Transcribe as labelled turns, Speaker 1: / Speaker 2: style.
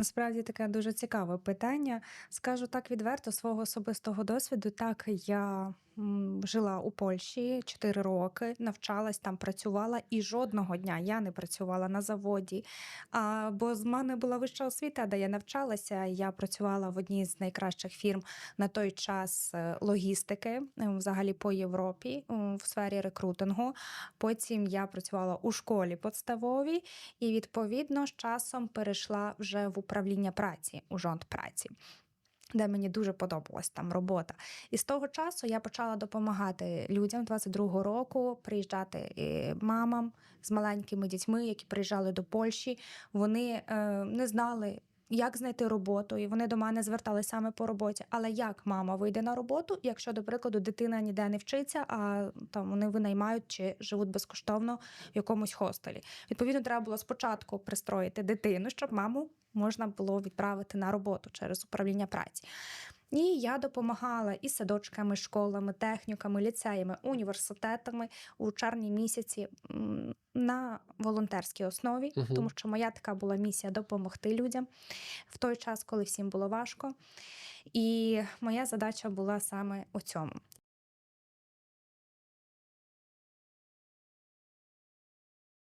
Speaker 1: Насправді таке дуже цікаве питання. Скажу так відверто, свого особистого досвіду. Так, я жила у Польщі 4 роки, навчалась там, працювала, і жодного дня я не працювала на заводі. А, бо з мене була вища освіта, де я навчалася. Я працювала в одній з найкращих фірм на той час е, логістики, е, взагалі по Європі, в сфері рекрутингу. Потім я працювала у школі підставовій, і відповідно з часом перейшла вже в управління праці у жонд праці. Де мені дуже подобалась там робота. І з того часу я почала допомагати людям 22-го року приїжджати е, мамам з маленькими дітьми, які приїжджали до Польщі. Вони е, не знали, як знайти роботу, і вони до мене зверталися саме по роботі. Але як мама вийде на роботу, якщо, до прикладу, дитина ніде не вчиться, а там вони винаймають чи живуть безкоштовно в якомусь хостелі. Відповідно, треба було спочатку пристроїти дитину, щоб маму можна було відправити на роботу через управління праці. І я допомагала і садочками, школами, техніками, ліцеями, університетами у червні місяці на волонтерській основі,
Speaker 2: Мгм.
Speaker 1: тому що моя така була місія допомогти людям в той час, коли всім було важко. І моя задача була саме у цьому.